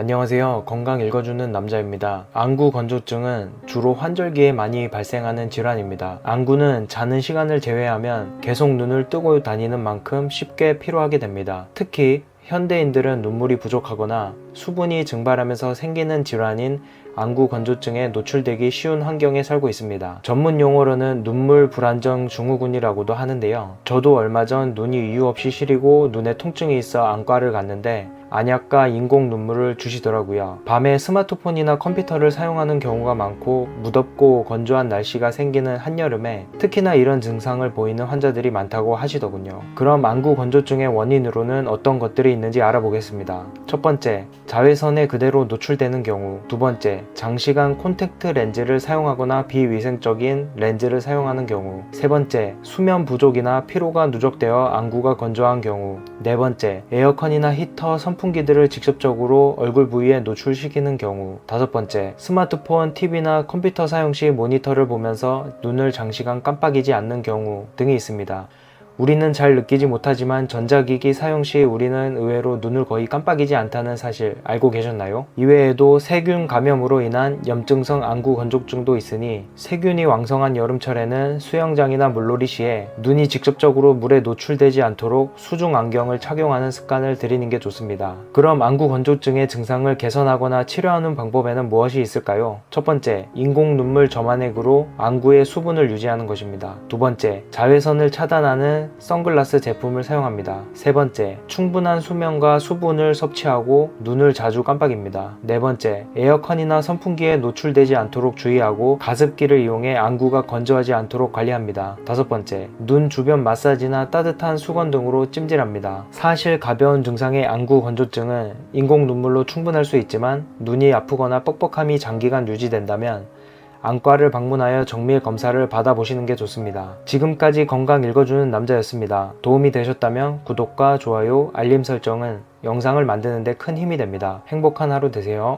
안녕하세요. 건강 읽어주는 남자입니다. 안구 건조증은 주로 환절기에 많이 발생하는 질환입니다. 안구는 자는 시간을 제외하면 계속 눈을 뜨고 다니는 만큼 쉽게 피로하게 됩니다. 특히 현대인들은 눈물이 부족하거나 수분이 증발하면서 생기는 질환인 안구 건조증에 노출되기 쉬운 환경에 살고 있습니다. 전문 용어로는 눈물 불안정 증후군이라고도 하는데요. 저도 얼마 전 눈이 이유 없이 시리고 눈에 통증이 있어 안과를 갔는데 안약과 인공 눈물을 주시더라고요. 밤에 스마트폰이나 컴퓨터를 사용하는 경우가 많고 무덥고 건조한 날씨가 생기는 한여름에 특히나 이런 증상을 보이는 환자들이 많다고 하시더군요. 그럼 안구 건조증의 원인으로는 어떤 것들이 있는지 알아보겠습니다. 첫 번째, 자외선에 그대로 노출되는 경우. 두 번째, 장시간 콘택트 렌즈를 사용하거나 비위생적인 렌즈를 사용하는 경우. 세 번째, 수면 부족이나 피로가 누적되어 안구가 건조한 경우. 네 번째, 에어컨이나 히터, 선풍 기들을 직접적으로 얼굴 부위에 노출시키는 경우. 다섯 번째, 스마트폰, TV나 컴퓨터 사용 시 모니터를 보면서 눈을 장시간 깜빡이지 않는 경우 등이 있습니다. 우리는 잘 느끼지 못하지만 전자기기 사용 시 우리는 의외로 눈을 거의 깜빡이지 않다는 사실 알고 계셨나요? 이외에도 세균 감염으로 인한 염증성 안구 건조증도 있으니 세균이 왕성한 여름철에는 수영장이나 물놀이 시에 눈이 직접적으로 물에 노출되지 않도록 수중 안경을 착용하는 습관을 들이는 게 좋습니다. 그럼 안구 건조증의 증상을 개선하거나 치료하는 방법에는 무엇이 있을까요? 첫 번째, 인공 눈물 점화액으로 안구의 수분을 유지하는 것입니다. 두 번째, 자외선을 차단하는 선글라스 제품을 사용합니다. 세 번째, 충분한 수면과 수분을 섭취하고 눈을 자주 깜빡입니다. 네 번째, 에어컨이나 선풍기에 노출되지 않도록 주의하고 가습기를 이용해 안구가 건조하지 않도록 관리합니다. 다섯 번째, 눈 주변 마사지나 따뜻한 수건 등으로 찜질합니다. 사실 가벼운 증상의 안구 건조증은 인공 눈물로 충분할 수 있지만 눈이 아프거나 뻑뻑함이 장기간 유지된다면 안과를 방문하여 정밀 검사를 받아보시는 게 좋습니다. 지금까지 건강 읽어주는 남자였습니다. 도움이 되셨다면 구독과 좋아요, 알림 설정은 영상을 만드는데 큰 힘이 됩니다. 행복한 하루 되세요.